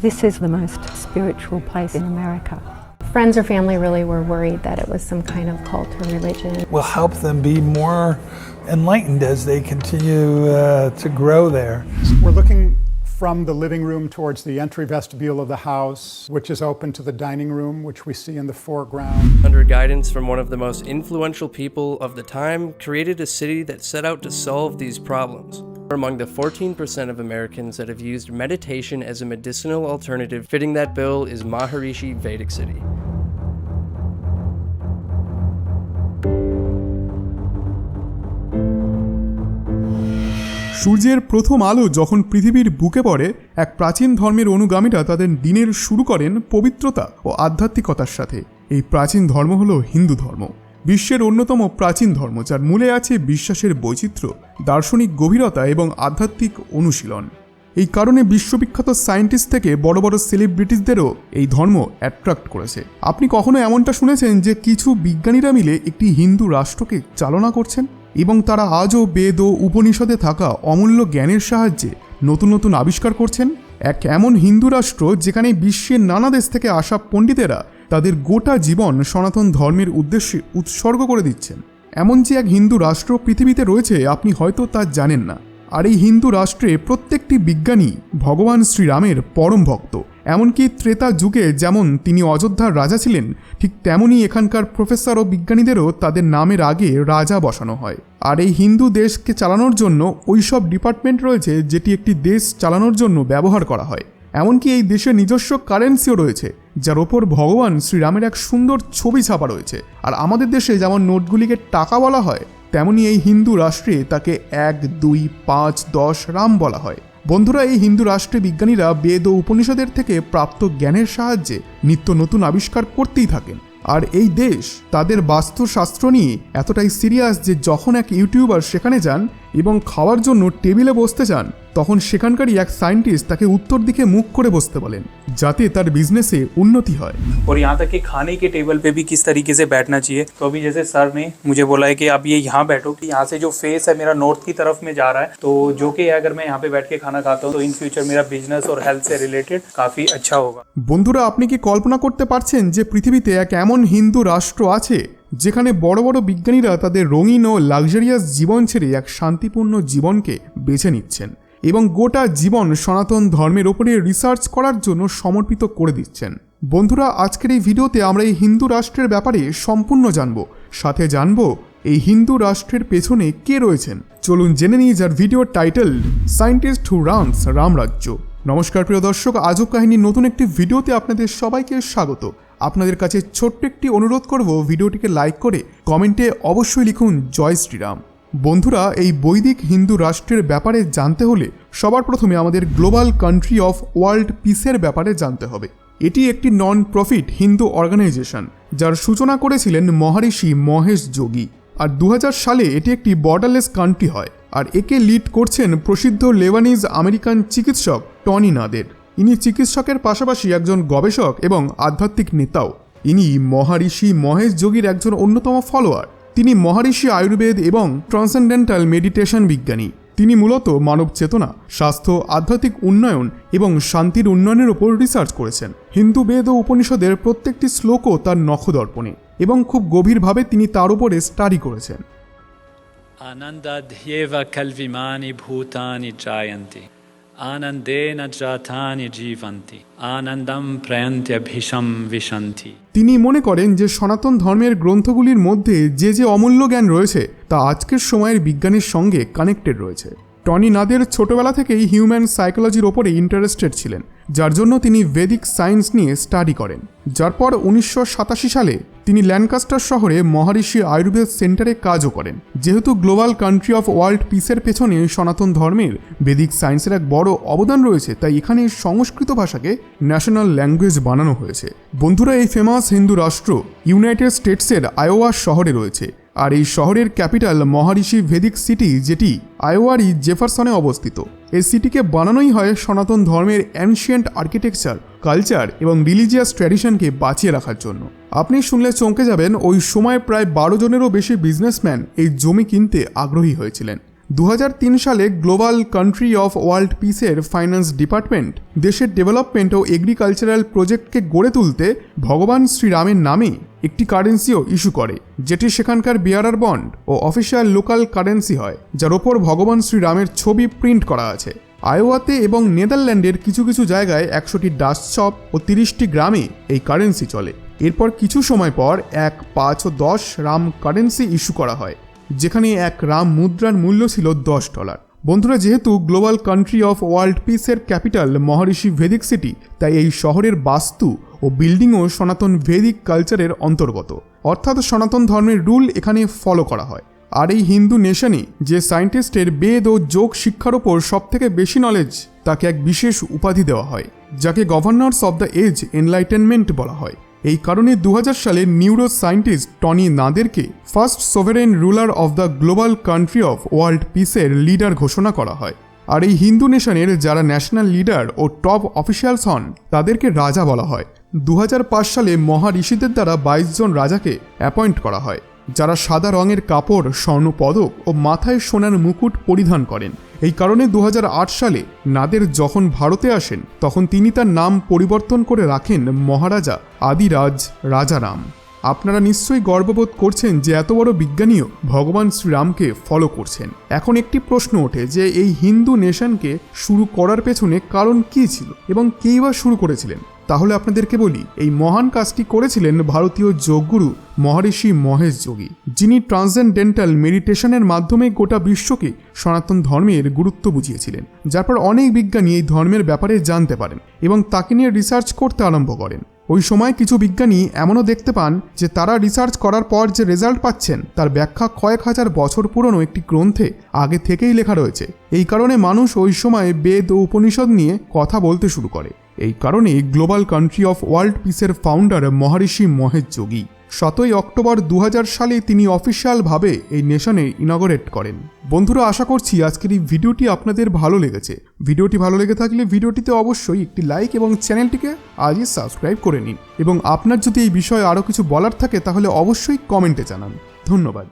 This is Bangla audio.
This is the most spiritual place in America. Friends or family really were worried that it was some kind of cult or religion. will help them be more enlightened as they continue uh, to grow there. We're looking from the living room towards the entry vestibule of the house, which is open to the dining room, which we see in the foreground. under guidance from one of the most influential people of the time, created a city that set out to solve these problems. We're among the 14% of Americans that have used meditation as a medicinal alternative. Fitting that bill is Maharishi Vedic City. সূর্যের প্রথম আলো যখন পৃথিবীর বুকে পড়ে এক প্রাচীন ধর্মের অনুগামীরা তাদের দিনের শুরু করেন পবিত্রতা ও আধ্যাত্মিকতার সাথে এই প্রাচীন ধর্ম হলো হিন্দু ধর্ম বিশ্বের অন্যতম প্রাচীন ধর্ম, যার মূলে আছে বিশ্বাসের বৈচিত্র্য, দার্শনিক গভীরতা এবং আধ্যাত্মিক অনুশীলন। এই কারণে বিশ্ববিখ্যাত সায়েন্টিস্ট থেকে বড় বড় সেলিব্রিটিসদেরও এই ধর্ম অ্যাট্রাক্ট করেছে। আপনি কখনো এমনটা শুনেছেন যে কিছু বিজ্ঞানীরা মিলে একটি হিন্দু রাষ্ট্রকে চালনা করছেন? এবং তারা আজও বেদ ও উপনিষদে থাকা অমূল্য জ্ঞানের সাহায্যে নতুন নতুন আবিষ্কার করছেন? এক এমন হিন্দু রাষ্ট্র যেখানে বিশ্বের নানা দেশ থেকে আসা পণ্ডিতেরা তাদের গোটা জীবন সনাতন ধর্মের উদ্দেশ্যে উৎসর্গ করে দিচ্ছেন। এমন যে এক হিন্দু রাষ্ট্র পৃথিবীতে রয়েছে, আপনি হয়তো তা জানেন না। আর এই হিন্দু রাষ্ট্রে প্রত্যেকটি বিজ্ঞানী ভগবান শ্রীরামের পরম ভক্ত। এমনকি ত্রেতা যুগে যেমন তিনি অযোধ্যার রাজা ছিলেন, ঠিক তেমনই এখানকার প্রফেসর ও বিজ্ঞানীদেরও তাদের নামের আগে রাজা বসানো হয়। আর এই হিন্দু দেশকে চালানোর জন্য ওইসব ডিপার্টমেন্ট রয়েছে, যেটি একটি দেশ চালানোর জন্য ব্যবহার করা হয়। এমনকি এই দেশের নিজস্ব কারেন্সিও রয়েছে। যার ওপর ভগবান শ্রীরামের এক সুন্দর ছবি ছাপা রয়েছে। আর আমাদের দেশে যেমন নোটগুলিকে টাকা বলা হয়, তেমনি এই হিন্দু রাষ্ট্রে তাকে এক, দুই, পাঁচ, দশ রাম বলা হয়। বন্ধুরা, এই হিন্দু রাষ্ট্রে বিজ্ঞানীরা বেদ ও উপনিষদের থেকে প্রাপ্ত জ্ঞানের সাহায্যে নিত্য নতুন আবিষ্কার করতেই থাকেন। আর এই দেশ তাদের বাস্তুশাস্ত্র নিয়ে এতটাই সিরিয়াস যে যখন এক ইউটিউবার সেখানে যান এবং খাওয়ার জন্য টেবিলে বসতে চান তখন সেখানকারই এক সায়েন্টিস্ট তাকে উত্তর দিকে মুখ করে বসতে বলেন যাতে তার বিজনেসে উন্নতি হয় और यहाँ तक कि खाने के टेबल पे भी किस तरीके से बैठना चाहिए तो अभी जैसे सर ने मुझे बोला है कि आप ये यहाँ बैठो कि यहाँ से जो फेस है मेरा नॉर्थ की तरफ में जा रहा है तो जो कि अगर मैं यहाँ पे बैठ के खाना खाता हूँ तो इन फ्यूचर मेरा बिजनेस और हेल्थ से रिलेटेड काफ़ी अच्छा होगा বন্ধুরা আপনি কি কল্পনা করতে পারছেন যে পৃথিবীতে এক এমন হিন্দু রাষ্ট্র আছে যেখানে বড় বড় বিজ্ঞানীরা তাদের রঙিন ও লাক্সারিয়াস জীবন ছেড়ে এক শান্তিপূর্ণ জীবনকে বেছে নিচ্ছেন এবং গোটা জীবন সনাতন ধর্মের ওপরে রিসার্চ করার জন্য সমর্পিত করে দিচ্ছেন। বন্ধুরা, আজকের এই ভিডিওতে আমরা এই হিন্দু রাষ্ট্রের ব্যাপারে সম্পূর্ণ জানব। সাথে জানব এই হিন্দু রাষ্ট্রের পেছনে কে রয়েছেন। চলুন জেনে নিই যার ভিডিওর title scientist who runs Ramrajya. নমস্কার প্রিয় দর্শক, আজব কাহিনীর নতুন একটি ভিডিওতে আপনাদের সবাইকে স্বাগত। আপনাদের কাছে ছোট্ট একটি অনুরোধ করব ভিডিওটিকে লাইক করে কমেন্টে অবশ্যই লিখুন জয় শ্রীরাম। বন্ধুরা, এই বৈদিক হিন্দু রাষ্ট্রের ব্যাপারে জানতে হলে সবার প্রথমে আমাদের গ্লোবাল কান্ট্রি অফ ওয়ার্ল্ড পিসের ব্যাপারে জানতে হবে। এটি একটি নন প্রফিট হিন্দু অর্গানাইজেশন, যার সূচনা করেছিলেন মহারিষি মহেশ যোগী। আর দু হাজার সালে এটি একটি বর্ডারলেস কান্ট্রি হয়, আর একে লিড করছেন প্রসিদ্ধ লেবানিজ আমেরিকান চিকিৎসক টনি নাদের। ইনি চিকিৎসকের পাশাপাশি একজন গবেষক এবং আধ্যাত্মিক নেতাও। ইনি মহারিষি মহেশ যোগীর একজন অন্যতম ফলোয়ার। তিনি মহারিষি আয়ুর্বেদ এবং ট্রান্সেন্ডেন্টাল মেডিটেশন বিজ্ঞানী। তিনি মূলত মানব চেতনা, স্বাস্থ্য, আধ্যাত্মিক উন্নয়ন এবং শান্তির উন্নয়নের উপর রিসার্চ করেছেন। হিন্দু বেদ ও উপনিষদের প্রত্যেকটি শ্লোকও তার নখদর্পণে এবং খুব গভীরভাবে তিনি তার উপরে স্টাডি করেছেন। আনন্দাধ্যেবা কলভিমানি ভূতানি জায়ন্তী। আনন্দেন জাতানি জীবন্তি আনন্দম প্রয়ন্ত্যভিষম বিশন্তি তিনি মনে করেন যে সনাতন ধর্মের গ্রন্থগুলির মধ্যে যে যে অমূল্য জ্ঞান রয়েছে, তা আজকের সময়ের বিজ্ঞানের সঙ্গে কানেক্টেড রয়েছে। টনি নাদের ছোটবেলা থেকেই হিউম্যান সাইকোলজির ওপরে ইন্টারেস্টেড ছিলেন। যার জন্য তিনি বেদিক সায়েন্স নিয়ে স্টাডি করেন। যার পর উনিশশো সাতাশি সালে তিনি ল্যান্ডকাস্টার শহরে মহারিষি আয়ুর্বেদ সেন্টারে কাজও করেন। যেহেতু গ্লোবাল কান্ট্রি অফ ওয়ার্ল্ড পিসের পেছনে সনাতন ধর্মের বেদিক সায়েন্সের এক বড় অবদান রয়েছে, তাই এখানে সংস্কৃত ভাষাকে ন্যাশনাল ল্যাঙ্গুয়েজ বানানো হয়েছে। বন্ধুরা, এই ফেমাস হিন্দু রাষ্ট্র ইউনাইটেড স্টেটসের আয়োয়া শহরে রয়েছে। আর এই শহরের ক্যাপিটাল মহারিষি ভেদিক সিটি, যেটি আয়োয়ারি জেফারসনে অবস্থিত। এই সিটিকে বানানোই হয় সনাতন ধর্মের অ্যানশিয়েন্ট আর্কিটেকচার কালচার এবং রিলিজিয়াস ট্র্যাডিশনকে বাঁচিয়ে রাখার জন্য। আপনি শুনলে চমকে যাবেন, ওই সময় প্রায় বারো জনেরও বেশি বিজনেসম্যান এই জমি কিনতে আগ্রহী হয়েছিলেন। দু হাজার তিন সালে গ্লোবাল কান্ট্রি অফ ওয়ার্ল্ড পিসের ফাইন্যান্স ডিপার্টমেন্ট দেশের ডেভেলপমেন্ট ও এগ্রিকালচারাল প্রজেক্টকে গড়ে তুলতে ভগবান শ্রীরামের নামে একটি কারেন্সিও ইস্যু করে, যেটি সেখানকার বিয়ারার বন্ড ও অফিসিয়াল লোকাল কারেন্সি হয়, যার ওপর ভগবান শ্রীরামের ছবি প্রিন্ট করা আছে। আয়োয়াতে এবং নেদারল্যান্ডের কিছু কিছু জায়গায় একশোটি ডাস্ট শপ ও তিরিশটি গ্রামে এই কারেন্সি চলে। এরপর কিছু সময় পর এক, পাঁচ ও দশ রাম কারেন্সি ইস্যু করা হয়। যেখানে এক রাম মুদ্রার মূল্য ছিল দশ ডলার। বন্ধুরা, যেহেতু গ্লোবাল কান্ট্রি অফ ওয়ার্ল্ড পিসের ক্যাপিটাল মহর্ষি ভেদিক সিটি, তাই এই শহরের বাস্তু ও বিল্ডিংও সনাতন ভেদিক কালচারের অন্তর্গত। অর্থাৎ সনাতন ধর্মের রুল এখানে ফলো করা হয়। আর এই হিন্দু নেশনে, যে সায়েন্টিস্টের বেদ ও যোগ শিক্ষার ওপর সবথেকে বেশি নলেজ তাকে এক বিশেষ উপাধি দেওয়া হয়, যাকে governors of the age enlightenment বলা হয়। এই কারণে দু হাজার সালে neuroscientist Tony নাদেরকে first sovereign ruler of the global country of world পিসের লিডার ঘোষণা করা হয়। আর এই হিন্দু নেশনের যারা ন্যাশনাল লিডার ও টপ অফিসিয়ালস হন, তাদেরকে রাজা বলা হয়। দু হাজার পাঁচ সালে মহারিষিদের দ্বারা বাইশ জন রাজাকে অ্যাপয়েন্ট করা হয়, যারা সাদা রঙের কাপড় স্বর্ণ পদক ও মাথায় সোনার মুকুট পরিধান করেন। এই কারণে দু হাজার আট সালে নাদের যখন ভারতে আসেন, তখন তিনি তার নাম পরিবর্তন করে রাখেন মহারাজা আদিরাজ রাজারাম। আপনারা নিশ্চয়ই গর্ববোধ করছেন যে এত বড় বিজ্ঞানীও ভগবান শ্রীরামকে ফলো করছেন। এখন একটি প্রশ্ন ওঠে যে এই হিন্দু নেশনকে শুরু করার পেছনে কারণ কী ছিল এবং কেই বা শুরু করেছিলেন? তাহলে আপনাদেরকে বলি, এই মহান কাজটি করেছিলেন ভারতীয় যোগগুরু মহর্ষি মহেশ যোগী, যিনি ট্রান্সেন্ডেন্টাল মেডিটেশনের মাধ্যমে গোটা বিশ্বকে সনাতন ধর্মের গুরুত্ব বুঝিয়েছিলেন, যার পর অনেক বিজ্ঞানী এই ধর্মের ব্যাপারে জানতে পারেন এবং তাকে নিয়ে রিসার্চ করতে আরম্ভ করেন। ওই সময় কিছু বিজ্ঞানী এমনও দেখতে পান যে তারা রিসার্চ করার পর যে রেজাল্ট পাচ্ছেন, তার ব্যাখ্যা কয়েক হাজার বছর পুরনো একটি গ্রন্থে আগে থেকেই লেখা রয়েছে। এই কারণে মানুষ ওই সময় বেদ ও উপনিষদ নিয়ে কথা বলতে শুরু করে। এই কারণে গ্লোবাল কান্ট্রি অফ ওয়ার্ল্ড পিসের ফাউন্ডার মহর্ষি মহেশ যোগী সতই অক্টোবর দু হাজার সালে তিনি অফিসিয়ালভাবে এই নেশনে ইনগরেট করেন। বন্ধুরা, আশা করছি আজকের এই ভিডিওটি আপনাদের ভালো লেগেছে। ভিডিওটি ভালো লেগে থাকলে ভিডিওটিতে অবশ্যই একটি লাইক এবং চ্যানেলটিকে আজই সাবস্ক্রাইব করে নিন। এবং আপনার যদি এই বিষয়ে আরও কিছু বলার থাকে, তাহলে অবশ্যই কমেন্টে জানান। ধন্যবাদ।